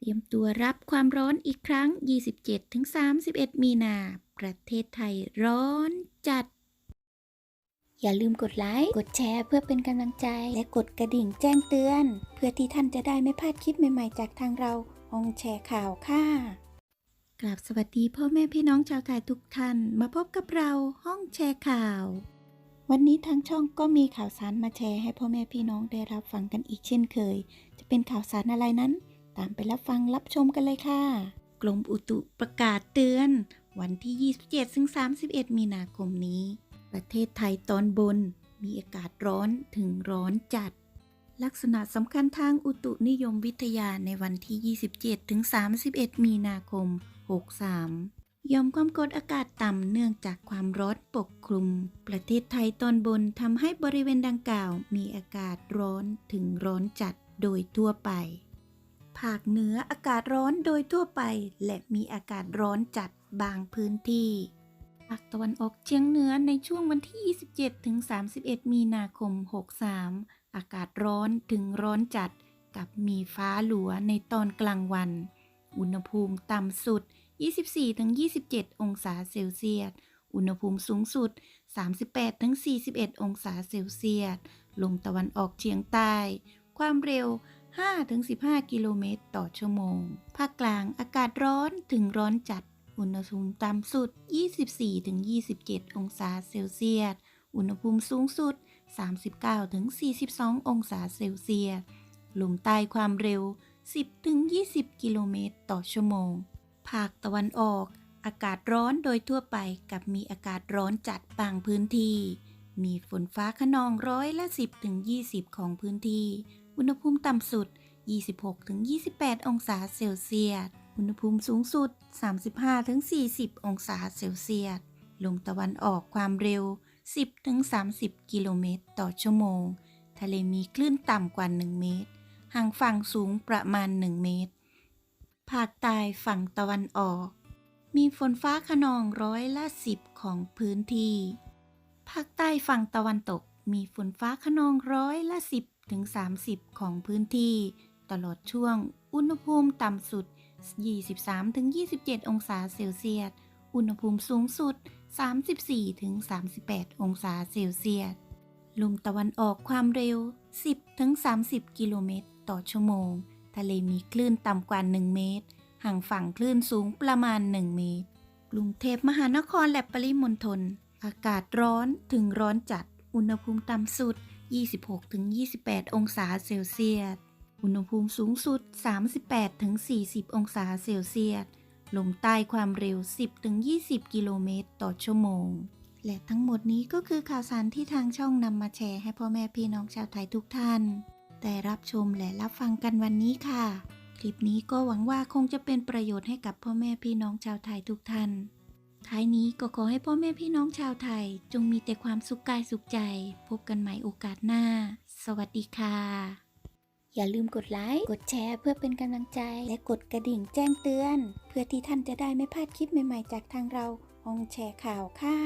เตรียมตัวรับความร้อนอีกครั้ง 27-31 มีนา ประเทศไทยร้อนจัด อย่าลืมกดไลค์ กดแชร์เพื่อเป็นกำลังใจ และกดกระดิ่งแจ้งเตือน เพื่อที่ท่านจะได้ไม่พลาดคลิปใหม่ๆ จากทางเราห้องแชร์ข่าวค่ะ กราบสวัสดีพ่อแม่พี่น้องชาวไทยทุกท่าน มาพบกับเราห้องแชร์ข่าว วันนี้ทางช่องก็มีข่าวสารมาแชร์ให้พ่อแม่พี่น้องได้รับฟังกันอีกเช่นเคย จะเป็นข่าวสารอะไรนั้น ตามไปรับฟังรับชมกันเลยค่ะ กรมอุตุประกาศเตือน วันที่ 27ถึง31 มีนาคมนี้ ประเทศไทยตอนบน มีอากาศร้อนถึงร้อนจัด ลักษณะสำคัญทางอุตุนิยมวิทยาในวันที่ 27ถึง31 มีนาคม 63ยอมความกดอากาศต่ำเนื่องจากความร้อนปกคลุม ประเทศไทยตอนบนทำให้บริเวณดังกล่าว มีอากาศร้อนถึงร้อนจัดโดยทั่วไป ภาคเหนืออากาศร้อนโดยทั่วไป และมีอากาศร้อนจัดบางพื้นที่ภาคตะวันออกเฉียงเหนือในช่วงวันที่ 27 ถึง 31 มีนาคม 63 อากาศร้อนถึงร้อนจัด กับมีฟ้าหลัวในตอนกลางวัน อุณหภูมิต่ำสุด 24 ถึง 27 องศาเซลเซียส อุณหภูมิสูงสุด 38 ถึง 41 องศาเซลเซียส ลมตะวันออกเฉียงใต้ ความเร็ว 5-15 กิโลเมตรต่อชั่วโมง ภาคกลางอากาศร้อนถึงร้อนจัด อุณหภูมิต่ำสุด 24-27 องศาเซลเซียส อุณหภูมิสูงสุด 39-42 องศาเซลเซียส ลมใต้ความเร็ว 10-20 กิโลเมตรต่อชั่วโมง ภาคตะวันออก อากาศร้อนโดยทั่วไปกับมีอากาศร้อนจัดบางพื้นที่ มีฝนฟ้าขนองร้อยละ 10-20 ของพื้นที่ อุณหภูมิต่ำสุด 26-28 องศาเซลเซียส อุณหภูมิสูงสุด 35-40 องศาเซลเซียส ลมตะวันออกความเร็ว 10-30 กิโลเมตรต่อชั่วโมง ทะเลมีคลื่นต่ำกว่า 1 เมตร ห่างฝั่งสูงประมาณ 1 เมตร ภาคใต้ฝั่งตะวันออก มีฝนฟ้าขนองร้อยละ 10 ของพื้นที่ ภาคใต้ฝั่งตะวันตกมีฝนฟ้าขนองร้อยละ 10 ถึง30 ของพื้นที่ ตลอดช่วง อุณหภูมิต่ำสุด 23ถึง27 องศาเซลเซียส อุณหภูมิสูงสุด 34ถึง38 องศาเซลเซียส ลมตะวันออกความเร็ว 10ถึง30 กิโลเมตร ต่อชั่วโมง ทะเลมีคลื่นต่ำกว่า 1 เมตร ห่างฝั่งคลื่นสูงประมาณ 1 เมตร กรุงเทพมหานครและปริมณฑล อากาศร้อนถึงร้อนจัด อุณหภูมิต่ำสุด 26ถึง28 องศาเซลเซียส อุณหภูมิสูงสุด 38ถึง40 องศาเซลเซียส ลมใต้ความเร็ว 10ถึง20 กิโลเมตรต่อชั่วโมง และทั้งหมดนี้ก็คือข่าวสารที่ทางช่องนำมาแชร์ให้พ่อแม่พี่น้องชาวไทยทุกท่านได้รับชมและรับฟังกันวันนี้ค่ะ คลิปนี้ก็หวังว่าคงจะเป็นประโยชน์ให้กับพ่อแม่พี่น้องชาวไทยทุกท่าน ท้ายนี้ก็ขอให้พ่อแม่พี่น้องชาวไทย จงมีแต่ความสุขกายสุขใจ พบกันใหม่โอกาสหน้า สวัสดีค่ะ อย่าลืมกดไลค์ กดแชร์เพื่อเป็นกำลังใจ และกดกระดิ่งแจ้งเตือน เพื่อที่ท่านจะได้ไม่พลาดคลิปใหม่ๆ จากทางเราองแชร์ข่าวค่ะ